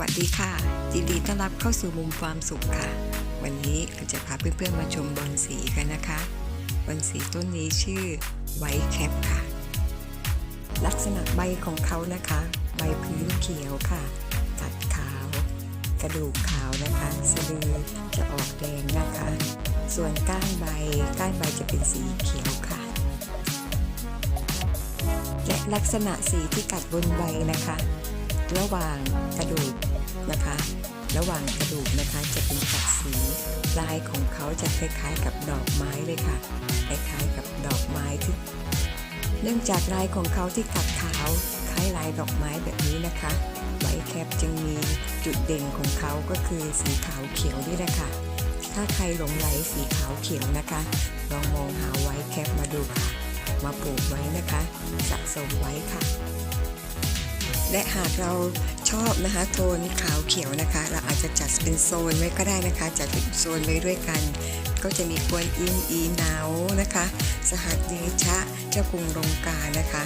วัสดีค่ะยินดีต้อนรับเข้าสู่มุมความสุขค่ะ วันนี้ก็จะพาเพื่อนๆมาชมบอลสีกันนะคะบอลสีต้นนี้ชื่อไวท์แคปค่ะ ลักษณะใบของเขานะคะ ใบพื้นเขียวค่ะ ตัดขาว กระดูกขาวนะคะสะดือจะออกแดงนะคะ ส่วนก้านใบก้านใบจะเป็นสีเขียวค่ะ และลักษณะสีที่กัดบนใบนะคะ ระหว่างกระดูก นะคะ ระหว่างกระดูกนะคะจะเป็นกัดสีลายของเขาจะคล้ายๆกับดอกไม้เลยค่ะ คล้ายๆกับดอกไม้ที่ เนื่องจากลายของเขาที่กัดขาวคล้ายลายดอกไม้แบบนี้นะคะไวแคปจึงมีจุดเด่นของเขาก็คือสีขาวเขียวนี่แหละค่ะ ถ้าใครหลงไหลสีขาวเขียวนะคะ ลองมองหาไวแคปมาดูค่ะ มาปลูกไว้นะคะ สะสมไว้ค่ะ และหากเราชอบนะคะโทนขาวเขียวนะคะ เราอาจจะจัดเป็นโซนไว้ก็ได้นะคะ จัดเป็นโซนไว้ด้วยกัน ก็จะมีกวนอินอีหนาวนะคะ สหัสเดชะเจ้ากรุงลงกานะคะ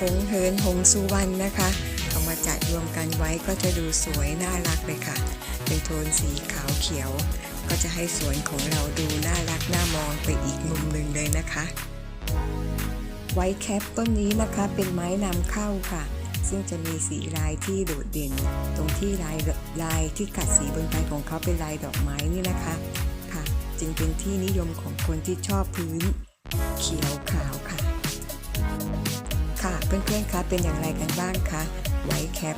หงเหินหงสุวรรณนะคะเอามาจัดรวมกันไว้ก็จะดูสวยน่ารักเลยค่ะ เป็นโทนสีขาวเขียว ก็จะให้สวนของเราดูน่ารักน่ามองไปอีกมุมหนึ่งเลยนะคะ ไวท์แคปต้นนี้นะคะเป็นไม้นำเข้าค่ะ ซึ่งจะมีสีลายที่โดดเด่น ตรงที่ลายลายที่กัดสีบนใบของเขาเป็นลายดอกไม้นี่นะคะค่ะ จึงเป็นที่นิยมของคนที่ชอบพื้นเขียวขาวค่ะค่ะ เพื่อนๆคะเป็นอย่างไรกันบ้างคะไวท์แคป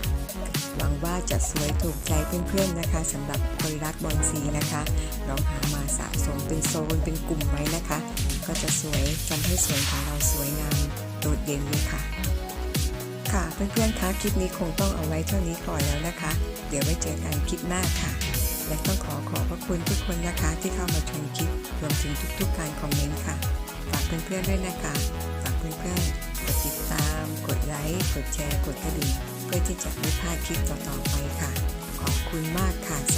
หวังว่าจะสวยถูกใจเพื่อนๆนะคะสำหรับคนรักบอลสีนะคะลองหามาสะสมเป็นโซนเป็นกลุ่มไว้นะคะ ก็จะสวยทำให้สวนของเราสวยงามโดดเด่นเลยค่ะ ค่ะเพื่อนๆคะคลิปนี้คงต้องเอาไว้เท่านี้ก่อนแล้วนะคะ เดี๋ยวไว้เจอกันคลิปหน้าค่ะ และต้องขอขอบพระคุณทุกคนนะคะที่เข้ามาชมคลิปรวมถึงทุกๆการคอมเมนต์ค่ะฝากเพื่อนๆด้วยนะคะฝากเพื่อนๆ กดไลค์กดแชร์กดกระดิ่งเพื่อที่จะไม่พลาดคลิปต่อๆไปค่ะ ขอบคุณมากค่ะสวัสดีค่ะ